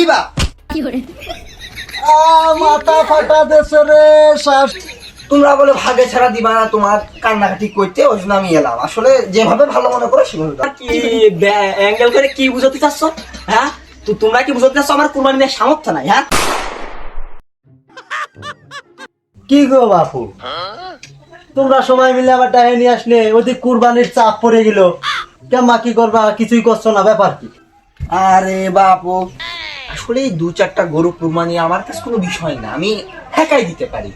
দিবা? মাথা ফাটা দেছে রে শ্বাস। তোমরা বলে ভাগে ছাড়া দিবা না তোমার কান্নাকাটি করতে ওই জন্য আমি এলাম। আসলে যেভাবে ভালো মনে করো সেভাবে কি অ্যাঙ্গেল করে কি বুঝাতে চাচ্ছ? হ্যাঁ? তো তোমরা কি বুঝাতে চাচ্ছ? আমার কুরবানি দেওয়ার সামর্থ্য নাই হ্যাঁ? কি গো বাপু? তোমরা সবাই মিলে আবার টাকা নিয়ে আসলে ওদিক কুরবানির চাপ পড়ে গেল। কেমা কি করবা? কিছুই করছ না ব্যাপার কি? আরে বাপু আসলে এই দু চারটা গরু কুরবানি আমার কাছে কোনো বিষয় না। আমি হ্যাকাই দিতে পারি।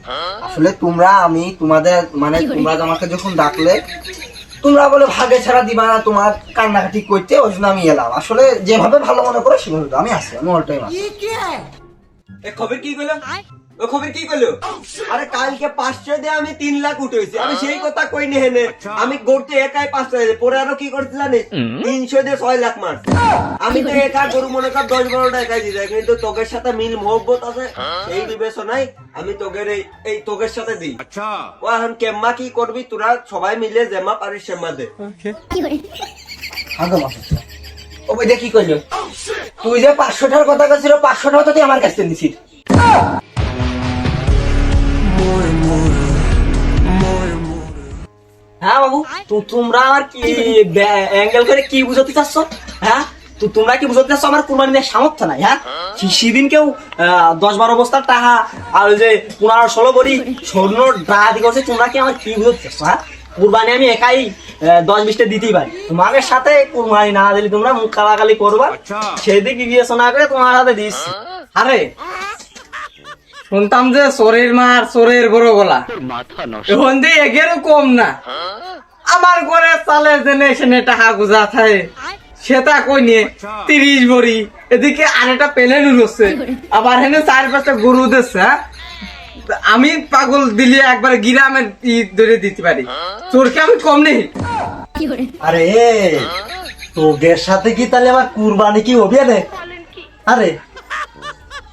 আসলে তোমরা আমি তোমাদের মানে তোমরা আমাকে যখন ডাকলে তোমরা বলে ভাগে ছাড়া দিবা না তোমার কান্নাকাটি করতে ওই জন্য আমি এলাম। আসলে যেভাবে ভালো মনে করো সেভাবে আমি আসি আমি অল টাইম আসি এ খবর কি করল? ও খবর কি করল? আরে কালকে পাঁচশো দিয়ে আমি তিন লাখ উঠেছি। আমি সেই কথা কই নি হেনে আমি গরুতে একাই পাঁচশো হয়েছে পরে আরও কি করতে জানিস তিনশো দিয়ে ছয় লাখ মার। আমি তো একা গরু মনে কর দশ বারোটা একাই দিতে কিন্তু তোকের সাথে মিল মহব্বত আছে। সেই বিবেচনায় আমি তোকের এই এই তোকের সাথে দিই। ও এখন কেম্মা কি করবি? তোরা সবাই মিলে জেমা পারিস সেম্মা দে। ও ভাই দেখি কইলো? তুই যে পাঁচশো টাকার কথা কাছিল পাঁচশো টাকা তো তুই আমার কাছে নিছিস। হ্যাঁ বাবু তোমরা আমার কি অ্যাঙ্গেল করে কি বুঝাতে চাচ্ছ? হ্যাঁ? তো তোমরা কি বুঝাতে চাচ্ছ আমার কুরবানি দেওয়ার সামর্থ্য নাই হ্যাঁ? সেদিন কেউ দশ বারো বস্তার টাকা আর ওই যে পনেরো ষোলো বড়ি স্বর্ণ করছে তোমরা কি আমার কি বুঝাতে হ্যাঁ? কুরবানি আমি একাই দশ বিশটা দিতেই পারি। তোমাদের সাথে কুরবানি না দিলে তোমরা মুখ কালাকালি করবা সেদিকে বিবেচনা করে তোমার হাতে দিস। আরে শুনতাম যে চোরের মার চোরের বড় গলা। এখন এগেরও কম না। আমার ঘরে চালে জেনে সেনে টাকা গুজা থাকে সেটা কই নিয়ে? তিরিশ ভরি। এদিকে আর আরেকটা প্লেন উড়ছে আবার হেনে চার পাঁচটা গরু দিচ্ছে হ্যাঁ? আমি পাগল দিলে একবার গিরামের ই ধরে দিতে পারি। চোরকে আমি কম নেই। আরে তোদের সাথে কি তাহলে আমার কুরবানি কি হবে রে? আরে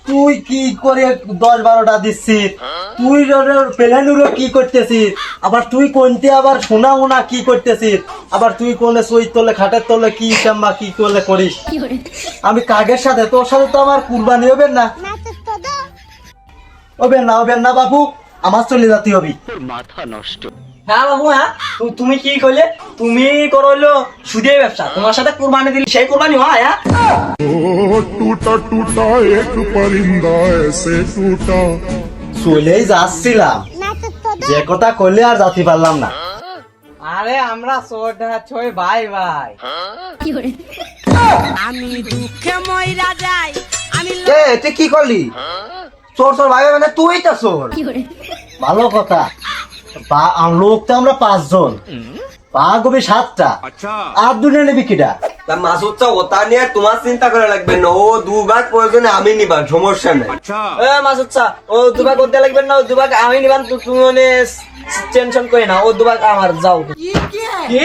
তুই কি করে দশ বারোটা দিচ্ছিস? তুই প্লেনুরো কি করতেছিস? আবার তুই কোনতে আবার সোনা মোনা কি করতেছিস? আবার তুই কোনে সই তোলে, খাটের তোলে কি চাম্বা কি করলে করিস? আমি কাগের সাথে? তোর সাথে তো আমার কুরবানি হবে না। হবে না হবে না বাবু আমার চলে যেতে হবে। হ্যাঁ বাবু হ্যাঁ। তুমি কি তুমি করল সুদে ব্যবসা। তোমার সাথে দিলি সেই হ্যাঁ? টুটা টুটা টুটা। চলেই যাচ্ছিলাম। যে কথা কইলে আর যাতে পারলাম না। আরে আমরা ছয় আমি দুঃখে ময়রা যাই আমি তুই কি করলি? চোর চোর ভাই মানে তুই তো চোর। ভালো কথা। লোক তো আমরা পাঁচজন। পা গবি সাতটা। আর দুটো নেবি কিটা তা মাসুদ চা ওটা নিয়ে তোমার চিন্তা করা লাগবে না ও দুবার প্রয়োজনে আমি নিবা সমস্যা নেই। এ মাসুদ ও দুবার করতে লাগবে না ও দুবার আমি নিবান তুমি মানে টেনশন করে না ও দুবার আমার যাও। কি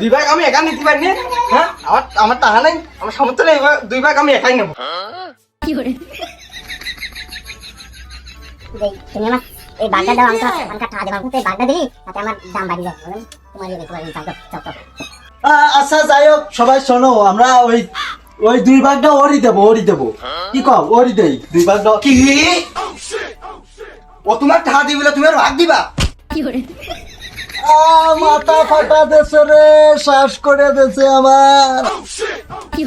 দুই ভাগ আমি একা নিতে পারি না? হ্যাঁ? আমার আমার টাকা নাই আমার সামর্থ্য নেই দুই ভাগ আমি একাই নেব। 有人，তুমি আমার এই বাগদা দাও আমাকে আমাকে টাকা দেবা তুই বাগদা দিলি তাতে আমার দাম বাড়ি যাবে তোমার ইয়ে তোমার টাকা চপ চপ আচ্ছা যাই হোক সবাই শোনো আমরা ওই ওই দুই ভাগটা ওরই দেবো ওরই দেবো কি কম ওরই দেই দুই ভাগটা কি ও তোমার টাকা দিবি তুমি আর ভাগ দিবা কি করে মাথা ফাটা দেশে রে শ্বাস করে দেশে আমার কি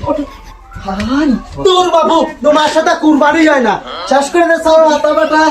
করে তোর বাবু তোমার সাথে কুরবানি হয় না। শেষ করে মাথা ফাটা